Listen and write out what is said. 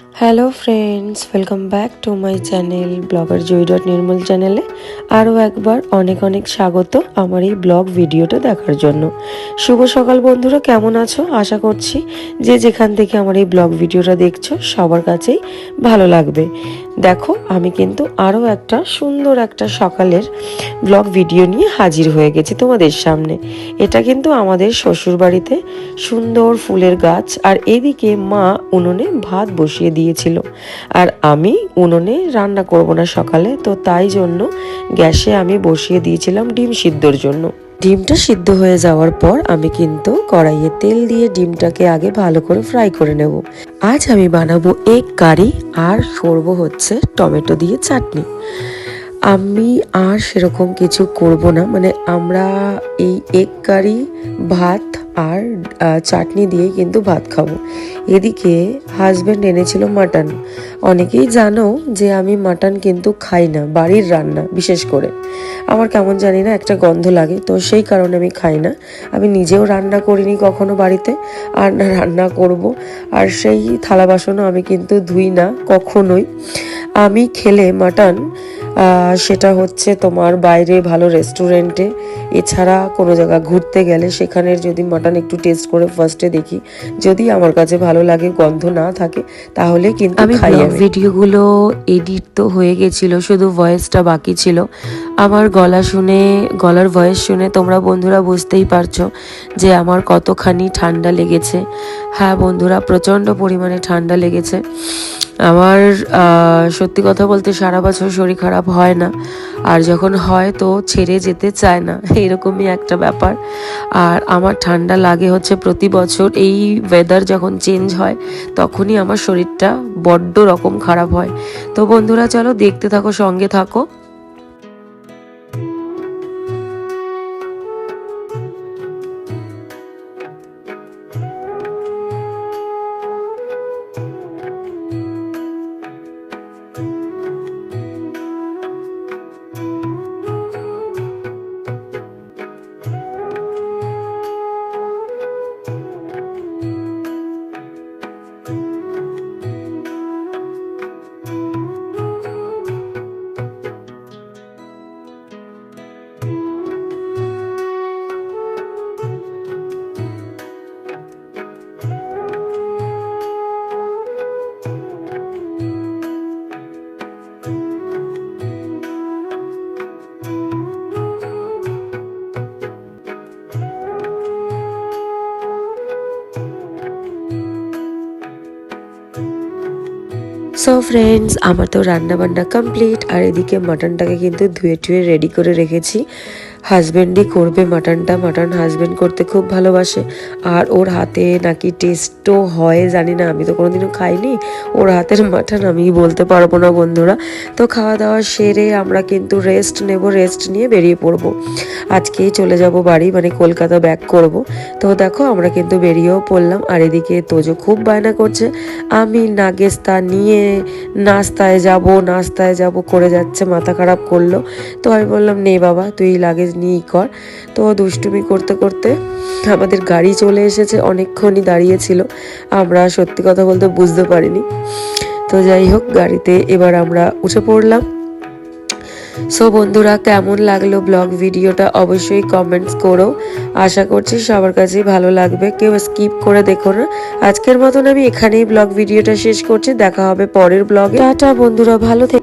Hello friends welcome back to my channel blogger Joy dot Nirmal চ্যানেলে আরও একবার অনেক অনেক স্বাগত আমার এই ব্লগ ভিডিওটা দেখার জন্য। শুভ সকাল বন্ধুরা, কেমন আছো? আশা করছি যে যেখান থেকে আমার এই ব্লগ ভিডিওটা দেখছ, সবার কাছেই ভালো লাগবে। দেখো, আমি কিন্তু আরও একটা সুন্দর একটা সকালের ব্লগ ভিডিও নিয়ে হাজির হয়ে গেছি তোমাদের সামনে। এটা কিন্তু আমাদের শ্বশুর বাড়িতে সুন্দর ফুলের গাছ, আর এদিকে মা উনুনে ভাত বসিয়ে দিয়েছিল। আর আমি উনুনে রান্না করব না সকালে, তো তাই জন্য গ্যাসে আমি বসিয়ে দিয়েছিলাম ডিম সিদ্ধর জন্য। ডিমটা সিদ্ধ হয়ে যাওয়ার পর আমি কিন্তু কড়াইয়ে তেল দিয়ে ডিমটাকে আগে ভালো করে ফ্রাই করে নেব। আজ আমি বানাবো এক কারি আর সরবো হচ্ছে টমেটো দিয়ে চাটনি। আমি আর সেরকম কিছু করব না মানে আমরা এই এক কারি, ভাত আর চাটনি দিয়ে কিন্তু ভাত খাব। এদিকে হাজব্যান্ড এনেছিল মাটন অনেকেই জানো যে আমি মাটন কিন্তু খাই না, বাড়ির রান্না বিশেষ করে। আমার কেমন জানি না একটা গন্ধ লাগে, তো সেই কারণে আমি খাই না। আমি নিজেও রান্না করিনি কখনো বাড়িতে, আর না রান্না করব। আর সেই থালা বাসনও আমি কিন্তু ধুই না কখনোই। আমি খেলে মাটন সেটা হচ্ছে তোমার বাইরে ভালো রেস্টুরেন্টে এছাড়া কোনো জায়গা ঘুরতে গেলে সেখানের যদি মাটন একটু টেস্ট করে ফার্স্টে দেখি যদি আমার কাছে ভালো লাগে গন্ধ না থাকে তাহলে কিন্তু আমি ভিডিওগুলো এডিট তো হয়ে গেছিল শুধু ভয়েসটা বাকি ছিল। আমার গলা শুনে গলার ভয়েস শুনে তোমরা বন্ধুরা বুঝতেই পারছ যে আমার কতখানি ঠান্ডা লেগেছে। হ্যাঁ বন্ধুরা প্রচণ্ড পরিমাণে ঠান্ডা লেগেছে। আমার সত্যি কথা বলতে সারা বছর শরীর খারাপ হয় না। আর যখন হয় তো ছেড়ে যেতে চায় না। এরকমই একটা ব্যাপার। আর আমার ঠান্ডা লাগে হচ্ছে প্রতি বছর এই ওয়েদার যখন চেঞ্জ হয়, তখনই আমার শরীরটা বড্ড রকম খারাপ হয়। তো বন্ধুরা, চলো দেখতে থাকো, সঙ্গে থাকো। সো ফ্রেন্ডস আমার তো রান্নাবান্না কমপ্লিট আর এদিকে মাটনটাকে কিন্তু ধুয়ে টুয়ে রেডি করে রেখেছি। হাজব্যান্ডই করবে মাটনটা। মাটন হাজব্যান্ড করতে খুব ভালোবাসে। আর ওর হাতে নাকি টেস্টও হয়, জানি না। আমি তো কোনোদিনও খাইনি। ওর হাতের মাটন আমি বলতে পারব না বন্ধুরা। তো খাওয়া দাওয়া সেরে আমরা কিন্তু রেস্ট নেব রেস্ট নিয়ে বেরিয়ে পড়ব। আজকেই চলে যাব বাড়ি মানে কলকাতা ব্যাক করব। তো দেখো, আমরা কিন্তু বেরিয়েও পড়লাম। আর এদিকে তোজো খুব বায়না করছে। আমি নাগেস্তা নিয়ে নাস্তায় যাব নাস্তায় যাব করে যাচ্ছে, মাথা খারাপ করল। তো আমি বললাম, নে বাবা, তুই লাগেজ নিয়েই কর। তো দুষ্টুমি করতে করতে আমাদের গাড়ি চলে এসেছে, অনেকক্ষণই দাঁড়িয়েছিল আমরা সত্যি কথা বলতে বুঝতে পারিনি। তো যাই হোক, গাড়িতে এবার আমরা উঠে পড়লাম। সো বন্ধুরা, কেমন লাগল ব্লগ ভিডিওটা অবশ্যই কমেন্টস করো। আশা করছি সবার কাছেই ভালো লাগবে। কেউ স্কিপ করে দেখো না। আজকের মতন আমি এখানেই ব্লগ ভিডিওটা শেষ করছি। দেখা হবে পরের ব্লগে। টাটা বন্ধুরা, ভালো থেকে।